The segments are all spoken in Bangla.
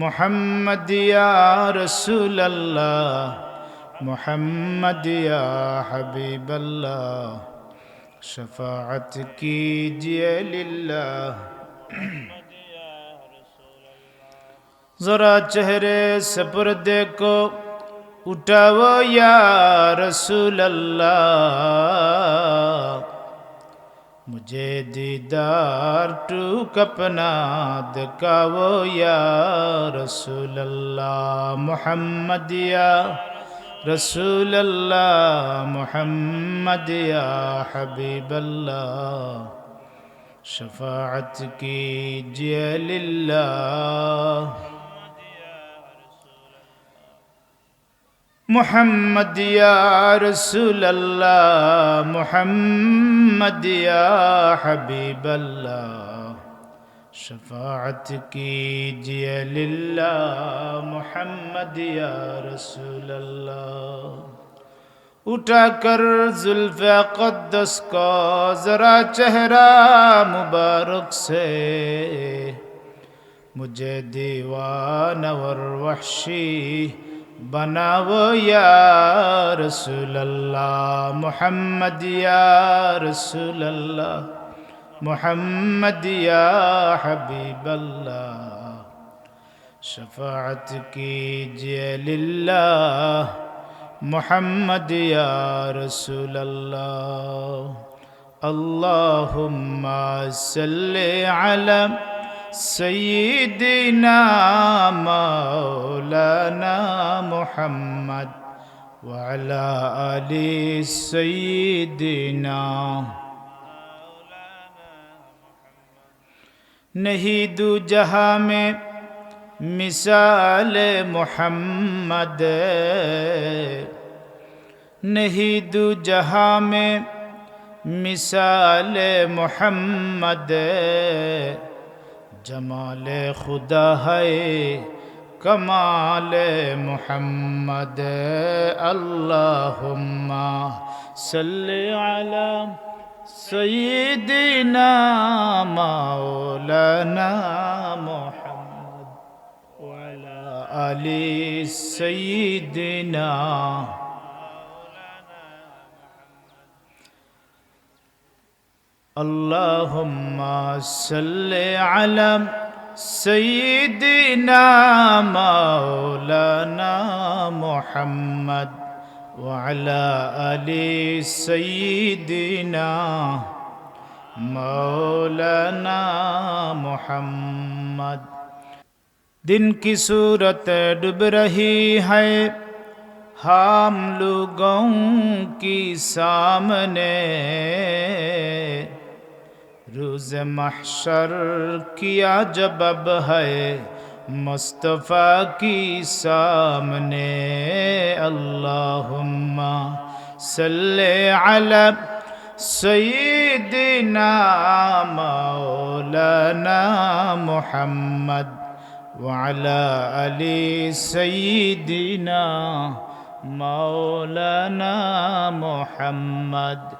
محمد یا رسول اللہ محمد یا حبیب اللہ شفاعت کیجیے للہ۔ ذرا چہرے سپر دیکھو اٹھاو یا رسول اللہ مجھے دیدار ٹوک اپنا دکاو یا رسول اللہ محمد یا رسول اللہ محمد یا حبیب اللہ شفاعت کی جی اللہ محمد یا رسول اللہ، محمد یا حبیب اللہ، شفاعت کیجیے للہ، محمد یا رسول اللہ۔ اٹھا کر زلف قدس کا ذرا چہرہ مبارک سے۔ مجھے دیوان اور وحشی بناو یا رسول اللہ محمد یا رسول اللہ محمد یا حبیب اللہ شفاعت کیجیے للہ، محمد یا رسول اللہ اللہم صلی علی سيدنا مولانا محمد وعلى آل سيدنا نہیں دو جہاں میں مثال محمد. نہیں دو جہاں میں مثال محمد. جمال خدا ہے کمال محمد اللهم صل على سيدنا مولانا محمد وعلى آل سيدنا اللهم صل على سيدنا مولانا محمد وعلى علی سيدنا مولانا محمد۔ دن کی صورت ڈب رہی ہے، ہم لوگوں کی سامنے روز محشر کیا جب اب ہے مصطفیٰ کی سامنے اللہم صلی علی سیدنا مولانا محمد وعلا علی سیدنا مولانا محمد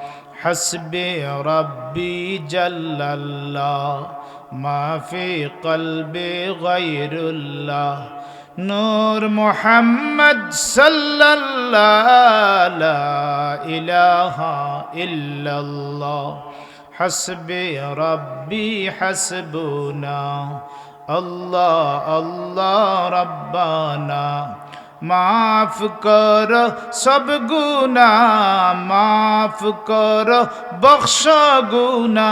حسبي ربي جل الله ما في قلبي غير الله. نور محمد صلى الله لا إله إلا الله. حسبي ربي حسبنا. الله الله ربنا. মাফ কর, সব গুনা মাফ কর, বক্স গুনা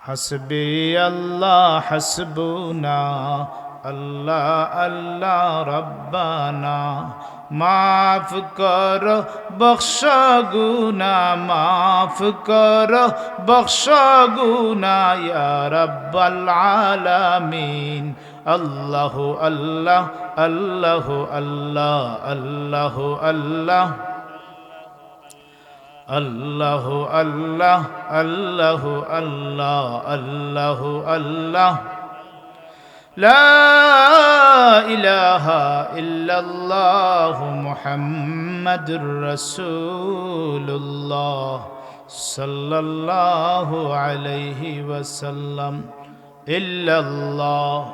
হসবি আল্লাহ, হসবুনা। আল্লাহ আল্লাহ, রব্বানা। মাফ কর, বক্স গুনা মাফ কর, বক্স গুনা রাব্বাল আলামিন। আল্লাহ আল্লাহ আল্লাহ আল্লাহ আল্লাহ আল্লাহ আল্লাহ আল্লাহ আল্লাহ আল্লাহ আল্লাহ আল্লাহ لا إله إلا الله محمد رسول الله صلى الله عليه وسلم إلا الله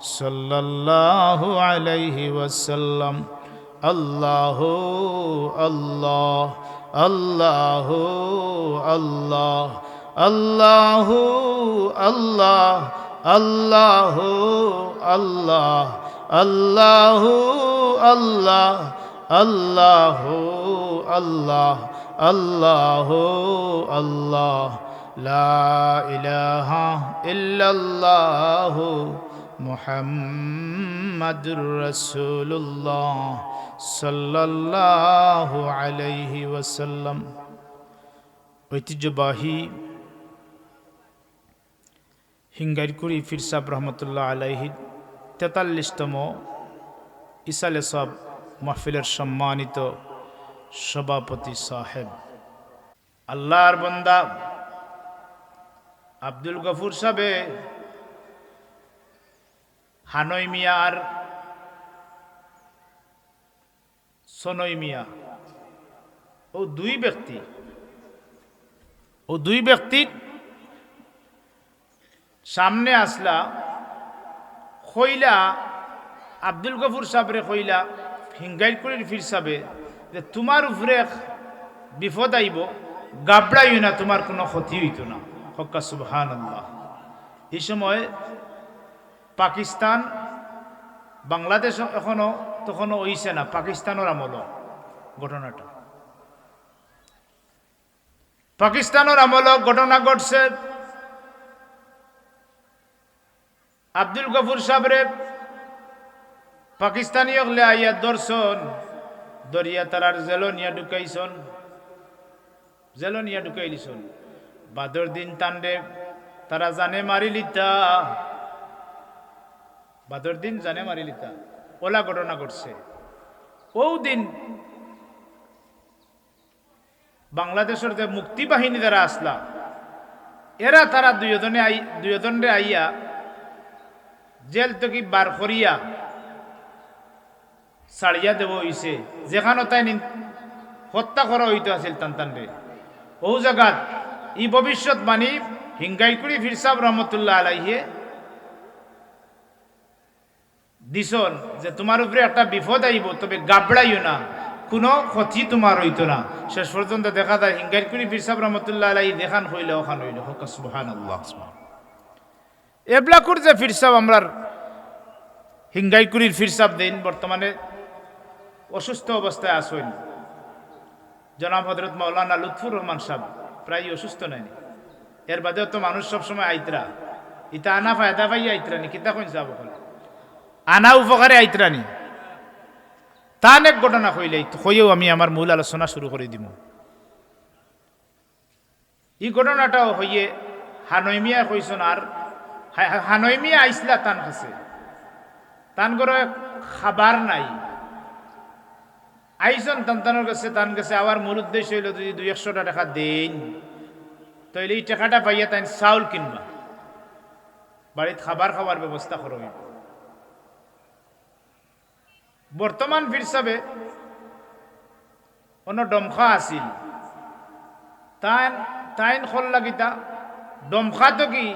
صلى الله عليه وسلم الله الله الله الله الله الله الله الله الله الله الله الله الله الله لا إله إلا الله মোহাম্মদুর রসুল্লাহ সাল্লাহ আলাইহি ওয়াসাল্লাম। ঐতিহ্যবাহী হিঙ্গারকুড়ি ফিরসাব রহমতুল্লাহ আলাইহি তেতাল্লিশতম ইসালে সব মাহফিলের সম্মানিত সভাপতি সাহেব। আল্লাহর বন্দা আব্দুল গফুর সাহেব হানই মিয়া আর সনই মিয়া। ও দুই ব্যক্তি। ও দুই ব্যক্তির সামনে আসলা কইলা আব্দুল গফুর সাহেবরে খইলা হিঙ্গাইরকুড়ির ফির সাহেবে যে তোমার উপরে বিপদ আইব, গাবড়াইও না, তোমার কোনো ক্ষতি হইত না। হক্কা সুবহান এই সময় পাকিস্তান, বাংলাদেশ এখনও তখনও হইছে না, পাকিস্তানের আমল ঘটনাটা। পাকিস্তানের আমল ঘটনা ঘটছে। আব্দুল গফুর সাহেবরে পাকিস্তানি হলে আইয়া দর্শন দরিয়া তারার জেলো নিয়া ঢুকাইছন জেলো নিয়া ঢুকাইলিছন বাদর দিন তান্ডে তারা জানে মারি লিতা। বাদর দিন জানে মারি লিতা ওলা ঘটনা ঘটছে। ও দিন বাংলাদেশের যে মুক্তি বাহিনী যারা আসলা, এরা তারা দুইজনে আই দুইজনে আইয়া জেল থেকে বার করিয়া সাড়িয়া দেব হইছে। যেখানে তাই হত্যা করা হইতে আছিল টান টানরে ও জায়গাত ই ভবিষ্যৎ বাণী হিঙ্গাইকুড়ি ফিরসাব রহমতুল্লাহ আলাইহে দিছন যে তোমার উপরে একটা বিপদ আইব তবে গাবড়াইও না। কোনো ক্ষতি তোমার হইতো না। শেষ পর্যন্ত দেখা যায় হিঙ্গাইকুড়ি ফিরসাব রহমতুল্লাহ আলাই দেখান হইলে ওখান হইলে। হক আল্লাহ এবলাকুর যে ফিরসাব আমরার হিঙ্গাইকুড়ির ফিরসাব দিন বর্তমানে অসুস্থ অবস্থায় আসেন জনাব হজরত মৌলানা লুৎফুর রহমান সাহেব প্রায় অসুস্থ নাই এর বাদেও তো মানুষ সবসময় আইতরা। ইতা আনা ফায়দা পাই আইতরানি কিতা কইন যাব আনা উপকারে আইতরানি তান এক ঘটনা কইলেই হইও আমি আমার মূল আলোচনা শুরু করে দিব এই ঘটনাটাও হইয়ে হানৈমিয়া কইসন আর হানৈমিয়া আইসলা তান কাছে। তান করে খাবার নাই। আইসন তান্তানোর কাছে তান কাছে আবার মূল উদ্দেশ্য হইল যদি দুই একশোটা টাকা দেন তাইলে এই টাকাটা পাইয়া তাই চাউল কিনবা। বাড়িতে খাবার খাবার ব্যবস্থা করো বর্তমান ফিরসাবে অন্য ডমখা আছিল। তাইন তাইন খল লাগিতা ডমখা তো কি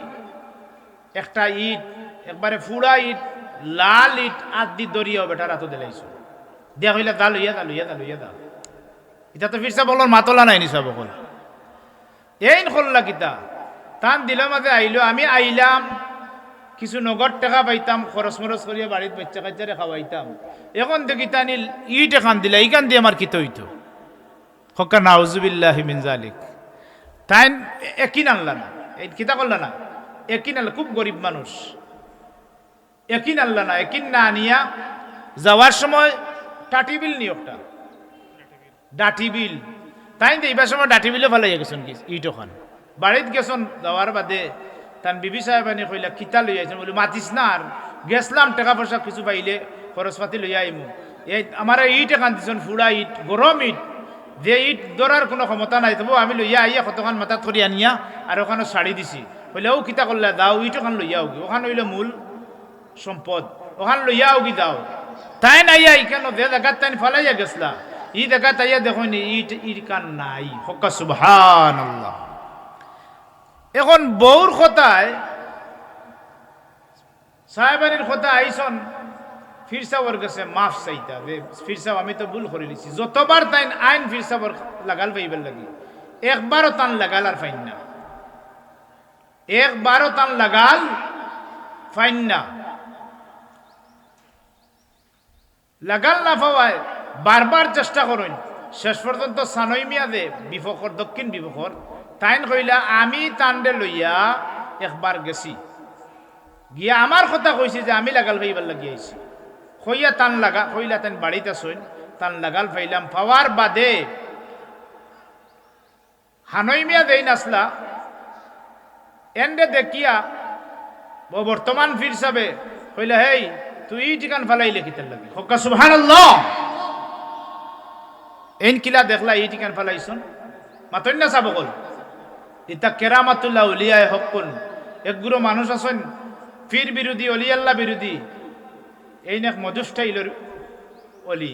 একটা ইট একবারে ফুড়া ইট, লাল ইট আদ দি দরিয়াও বেটার হাতে দিলাইছো দিয়া হইলে দা লইয়া দা লইয়া দা লইয়া দা ইটা তো ফিরসা বলর মাতলা নাই নিসা বকল। এইন খোল্লা কিতা তান দিলাম মাঝে আইলো আমি আইলাম কিছু নগদ টাকা পাইতাম খরচ মরচ করিয়া বাড়িত বাচ্চা কাচ্চারে খাওয়াইতাম এখন দেখি তানি ইট এখান দিলা ইখান দিয়ে আমার কিত হইতো হকা নাউজুবিল্লাহ মিন জালিক। তাই একই আনলা না। কিতা করলা না? একই আনলা, খুব গরিব মানুষ। একই আনলা না একই না আনিয়া যাওয়ার সময় টাটি বিল নিয়োগটা ডাটি বিল। তাই এইবার সময় ডাটি বিলে ফেলাই গেছেন কি, ইট ওখান বাড়িত গেছন যাওয়ার বাদে তান বিবি সাহেব আনি কইলা, কিতা লই আইছেন বলি মাতিস না আর গেছলাম টাকা পয়সা কিছু পাইলে খরচ পাতি লই আইমু এই আমার ইট এখান দিছন ফুড়া ইট গরম ইট। যে ইট ধরার কোনো ক্ষমতা নাই, তবু আমি লইয়া আইয়া কতখান মাথাত ধরি আনিয়া আর ওখানে শাড়ি দিছি। বলে ও কিতা করলে দাও ইট ওখান লইয়া হোক ওখানে হইলে মূল সম্পদ। ওখান লইয়া হোক দাও তাই নাই আই কেন? যে জায়গাত তাই ফালাইয়া গেছলা। ই জায়গা তাইয়া দেখো ইট ইট কান নাই। হকা সুবহান আল্লাহ এখন বউর কথায় সাহেবানির কথা আইসন ফিরসাবর গেছে মাফ চাইতা, যে ফিরসাব আমি তো ভুল করে লিছি যতবার তাই আইন ফিরসাবর লাগাল পাইবার লাগি একবারও তান লাগাল আর ফাইন না। একবারও তান লাগাল, ফাইন না। লাগাল না পাওয়ায় বারবার চেষ্টা করুন শেষ পর্যন্ত সানই মিয়া দে বিফকর দক্ষিণ বিফকর তাইন কইলা, আমি তান্ডে লইয়া একবার গেছি। গিয়া আমার কথা কইছে যে, আমি লাগাল ফাইবার লাগি আইছি। কইয়া, তান লাগা, কইলা তান বাড়িতে আসইন তান লাগাল ফাইলাম পাওয়ার বাদে হানই মিয়া দেই নাসলা এন্ডে দেখিয়া বর্তমান ফির সাবে কইলা, হেই, তুই ঠিকান ফালাইলে কিতার লাগি। হক্কা সুবহানাল্লাহ! এন কিলা দেখলা ই ঠিকান ফালাইছন। মাতন না চাব কল ইতা কেরামাতুল্লাহ উলিয়ায় হকুন একগুলো মানুষ আছেন ফির বিরোধী অলিয়াল্লাহ বিরোধী। এই নেক মজুস্টাইলের অলি।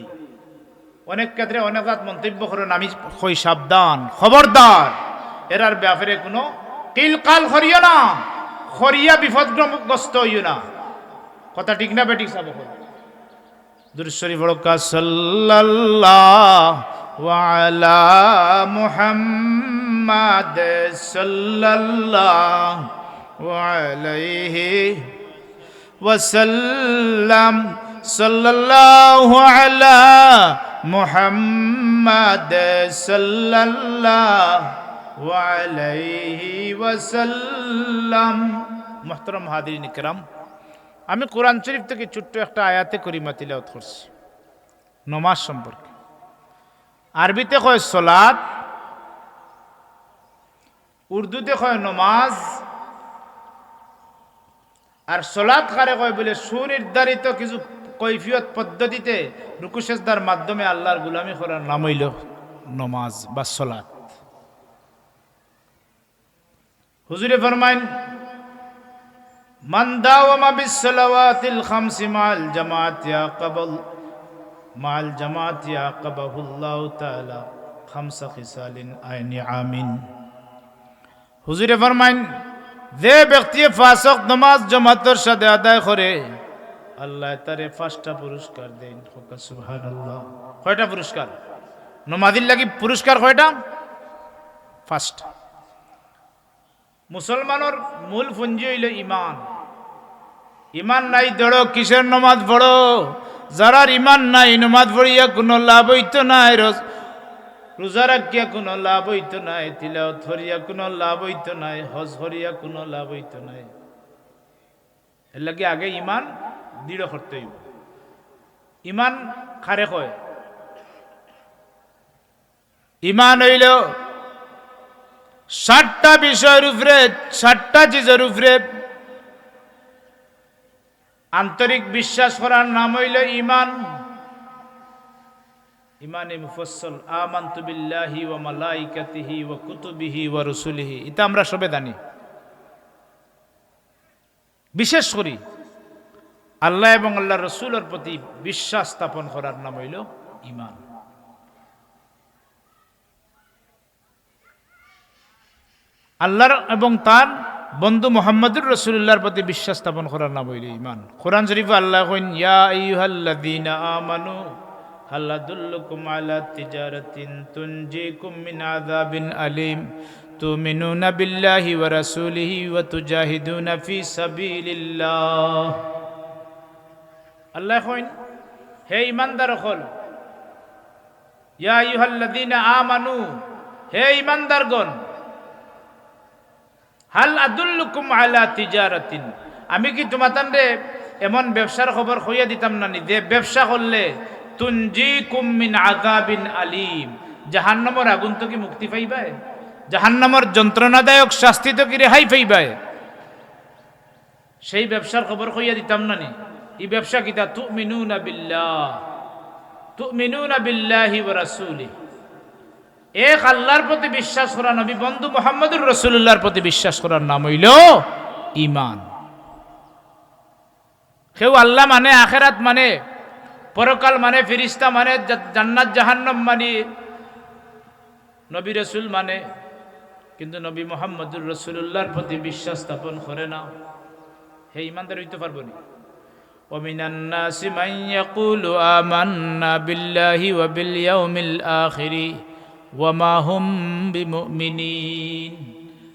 অনেক ক্ষেত্রে অনেক রাত মন্তব্য করেন আমি কই সাবধান, খবরদার। এরার ব্যাপারে কোনো কিল কাল না, খরিয়া বিপদগ্রস্ত হইও না। কথা ঠিক না বেঠিক সাব দুরশ্বরী বড়কা সাল্লাল্লাহু মুহাম্মাদ। সাল্লাল্লাহু আলাইহি ওয়াসাল্লাম সাল্লাল্লাহু আলা মুহাম্মাদ সাল্লাল্লাহু আলাইহি ওয়াসাল্লাম। মুহতারাম হাজিরিন ইকরাম আমি কোরআন শরীফ থেকে ছোট্ট একটা আয়াতে করিমা তিলাওয়াত করছি। নমাজ সম্পর্কে। আরবিতে কয় সলাদ উর্দুতে কয় নমাজ আর সলাদ কারে কয় বলে সুনির্ধারিত কিছু কৈফিয়ত পদ্ধতিতে রুকুশেজদার মাধ্যমে আল্লাহর গুলামি করার নাম হইল নমাজ বা সলাদ হুজুরে ফরমাইন من داوم بالصلوات الخمس مع الجماعة يعقبل مع الجماعة يعقبه الله تعالى خمس خصال عين عامين হুজুরে ফরমাইন, যে ব্যক্তি ফাসক নামাজ জামাতের সাথে আদায় করে, আল্লাহ তারে পাঁচটা পুরস্কার দেন। কয়টা পুরস্কার? নমাদির লাগি পুরস্কার কয়টা? ফার্স্ট মুসলমানের মূল পুঞ্জি হইল ইমান ইমান নাই দড়ো কিসের নমাজ পড়ো? যারার ইমান নাই, নমাজ পড়িয়া কোনো লাভ হইতো নাই রোজা রাখিয়া কোনো লাভ হইতো নাই তিলাও ধরিয়া কোনো লাভ হইতো নাই, হজ হরিয়া কোনো লাভ হইতো নাই। এর লাগে আগে ইমান দৃঢ় করতে হইব। ইমান খারে কয়? ইমান হইল ষাটটা বিষয়ের উপরে ষাটটা চিজের উপরে। আন্তরিক বিশ্বাস করার নাম হইল ইমান ইমানে মুফসল বিল্লাহি ওয়া মালাইকাতিহি ওয়া কুতুবিহি ওয়া রুসুলিহি। এটা আমরা সবে জানি। বিশেষ করি, আল্লাহ এবং আল্লাহ রসুলের প্রতি বিশ্বাস স্থাপন করার নাম হইল ইমান আল্লাহর এবং তার বন্ধু মোহাম্মদুর রসুল্লাহর প্রতি বিশ্বাস স্থাপন করার নাম হইল ইমান কোরআন শরীফ আল্লাহ ইয়া আইয়ুহাল্লাযীনা আমানু هل أدلكم على تجارة تنجيكم من عذاب أليم تؤمنون بالله ورسوله وتجاهدون في سبيل الله الله يخوين হে ইমানদার হল ইয়া আইয়ুহাল্লাযীনা আমানু হে ইমানদারগণ হাল আদুল্লুকুম আলা তিজারাতিন আমি কি তোমাতানরে এমন ব্যবসার খবর হইয়া দিতাম না নি যে ব্যবসা করলে তুনজিকুম মিন আযাবিন আলিম। জাহান্নামর আগুন তো কি মুক্তি পাইবায় জাহান্নামর যন্ত্রণাদায়ক শাস্তি তো কি রেহাই পাইবায় সেই ব্যবসার খবর হইয়া দিতাম না নি? এই ব্যবসা কিতা? তুমিনুনা বিল্লাহ। তুমিনুনা বিল্লাহি ওয়া রাসূলিহি। এক আল্লাহর প্রতি বিশ্বাস করা নবী, বন্ধু মোহাম্মদুর রসুল্লাহর প্রতি বিশ্বাস করার নাম হইল ইমান কেউ আল্লাহ মানে আখেরাত মানে পরকাল মানে ফিরিস্তা মানে জা- জান্নাত জাহান্নাম মানে নবী রসুল মানে কিন্তু নবী মোহাম্মদুর রসুল্লাহর প্রতি বিশ্বাস স্থাপন করে না হে ইমানদার হইতে পারবো না ومن الناس من يقول آمنا بالله وباليوم الآخر وما هم بمؤمنين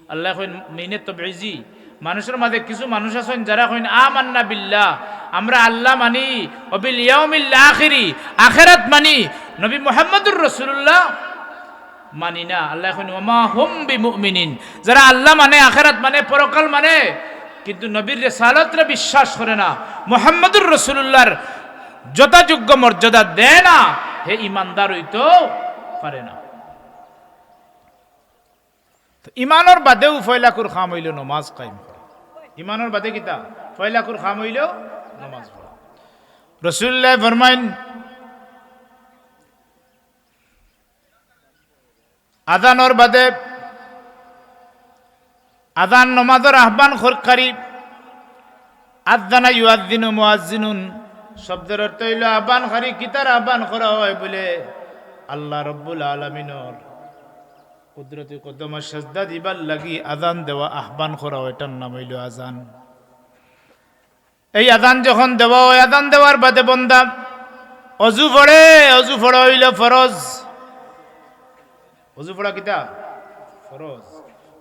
আল্লাহ কইন মিনে তবঈজি মানুষের মাঝে কিছু মানুষ আছেন যারা কইন, আমান্না বিল্লাহ, আমরা আল্লাহ মানি অবিল ইয়াউমিল আখিরি, আখিরাত মানি, নবী মুহাম্মদুর রাসূলুল্লাহ মানি না। আল্লাহ কইন, ওমা হুম বিমুমিনিন, যারা আল্লাহ মানে আখিরাত মানে পরকাল মানে কিন্তু নবীর রেসালতরে বিশ্বাস করে না। মুহাম্মদুর রাসূলুল্লাহর যথাযোগ্য মর্যাদা দেয় না, হে ইমানদার হইতো পারে না। তো ইমানের বাদেও ফয়লাকুর খাম হইল, নমাজ করে ইমানের বাদে কিতা? ফয়লাকুর খাম হইল নমাজ পড়া রসুল্লাহ ফরমাইন আদানর বাদে আদান নমাজের আহ্বান খরকারী আদানা ইউআদ্দিনু মুআজ্জিনুন শব্দের অর্থ হইল আহ্বান খারি কিতার আহ্বান করা হয় বলে আল্লাহ রব্বুল আলমিনর কুদরতি কদমা সাজদা দিবার লাগি আজান দেওয়া আহ্বান করা হয় এটার নাম হইল আজান এই আজান যখন দেওয়া হয় আজান দেওয়ার বাদে বন্দা অজু পড়ে অজু পড়া হইল ফরজ অজু পড়া কিতা ফরজ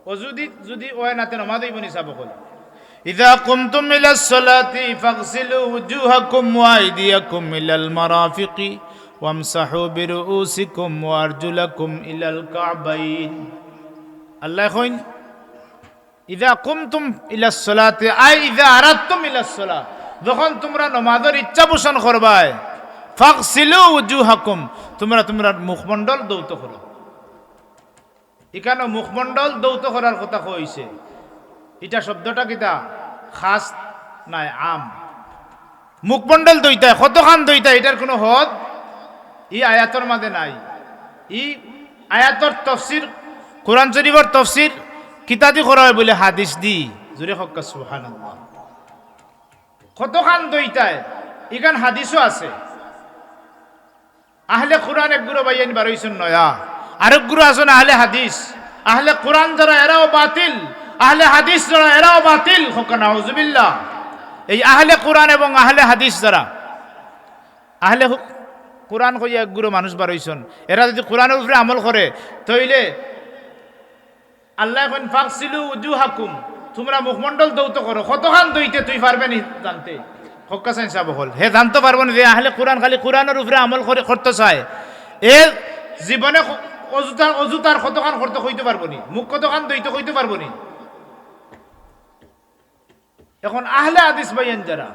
অজু দি যদি ওয় নাতে নমাজ হইব নি সাব কল إذا قمتم إلى الصلاة فاغسلوا وجوهكم وأيديكم إلى المرافق ওয়ামসাহু বিরুসিকুম ওয়ারজুলাকুম ইলাল কাবাইন। আল্লাহ কইন, ইদা কুমতুম ইলাস সালাতে, আই ইদা আরাদতুম ইলাস সালাত যখন তোমরা নমাজের ইচ্ছা পোষণ করবায় উজু হাকুম তোমরা তোমরা মুখমণ্ডল দৌত করো। এখানে মুখমণ্ডল দৌত করার কথা কইছে। এটা শব্দটা কিতা? খাস নাই, আম। মুখমণ্ডল দইতা কতখান দইতা এটার কোনো হদ? ই আয়াতর মাঝে নাই। ই আয়াতর তফসির, কোরআন শরীফর তফসির কিতাদি করা হয় বলে হাদিস দি। জোরে হক্কা সুহান কতখান দইতায় ইখান হাদিসও আছে। আহলে কোরআন এক গুরু বাইয়ান বারইছেন নয়া। আরেক গুরু আছেন আহলে হাদিস। আহলে কোরআন যারা এরাও বাতিল, আহলে হাদিস যারা এরাও বাতিল হক্কা নাউজুবিল্লাহ। এই আহলে কোরআন এবং আহলে হাদিস যারা, আহলে কোরআন কইয়া এক গুরু মানুষ বারইছেন এরা যদি কোরআনের উপরে আমল করে, তইলে আল্লাহ এখন ফাকসিলু উজু হাকুম তোমরা মুখমণ্ডল দৌত করো। কতখান দইতে তুই পারবে নি জানতে? হক্কা সাইন সাহেব হল। হে, জানতে পারব না যে আহলে কোরআন খালি কোরআনের উপরে আমল করে করতে চায়। এ জীবনে অজুতার অজুতার কতখান করতে কইতে পারব নি? মুখ কতখান দইতে কইতে পারব নি? এখন আহলে হাদিস বাইন যারা,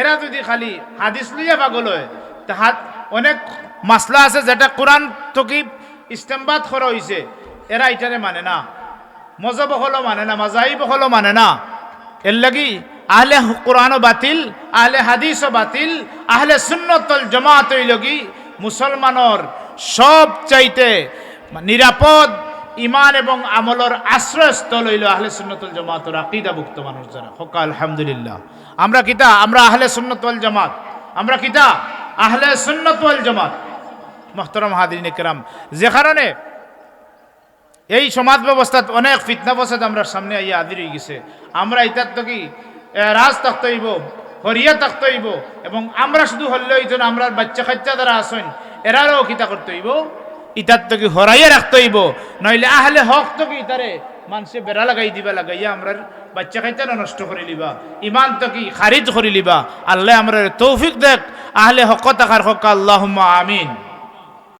এরা যদি খালি হাদিস লইয়া পাগল হয়, তা হাত অনেক মাসলা আছে যেটা কোরআন থেকে ইস্তেমবাদ করা হয়েছে এরা এটারে মানে না। মজব হলো মানে না মাজাহিব হলো মানে না। এর লাগি আহলে কোরআনও বাতিল, আহলে হাদিসও বাতিল, আহলে সুন্নতল জমাত লগি মুসলমানর সব চাইতে নিরাপদ ইমান এবং আমলর আশ্রয়স্থল হইল আহলে সুন্নতুল জামাতর আকিদাভুক্ত মানুষ যারা হকা, আলহামদুলিল্লাহ। আমরা কিতা? আমরা আহলে সুন্নতুল জামাত। আমরা কিতা? আহলে সুন্নতুল জামাত। মোহতরম হাদিন ইকরাম যে কারণে এই সমাজ ব্যবস্থাত অনেক ফিতনা আমরা সামনে আইয়া আদির হয়ে গেছে। আমরা এটার তো কি রাজ থাকতে হইব, হরিয়া থাকতে হইব, এবং আমরা শুধু হল্লে হইতো না আমরা বাচ্চা কাচ্চা যারা আসেন এরারও কিতা করতে হইব। ইটার তো কি হরাইয়া রাখতে হইব। নইলে আহলে হক তো কি ইতারে মানুষে বেড়া লাগাই দিবা লাগাইয়া আমরা বাচ্চা খাইতে নষ্ট করে লিবা। ইমান তো কি খারিজ করে লিবা। আল্লাহ আমরা তৌফিক দেখ। আহলে হক তাকার হক আল্লাহ আমিন।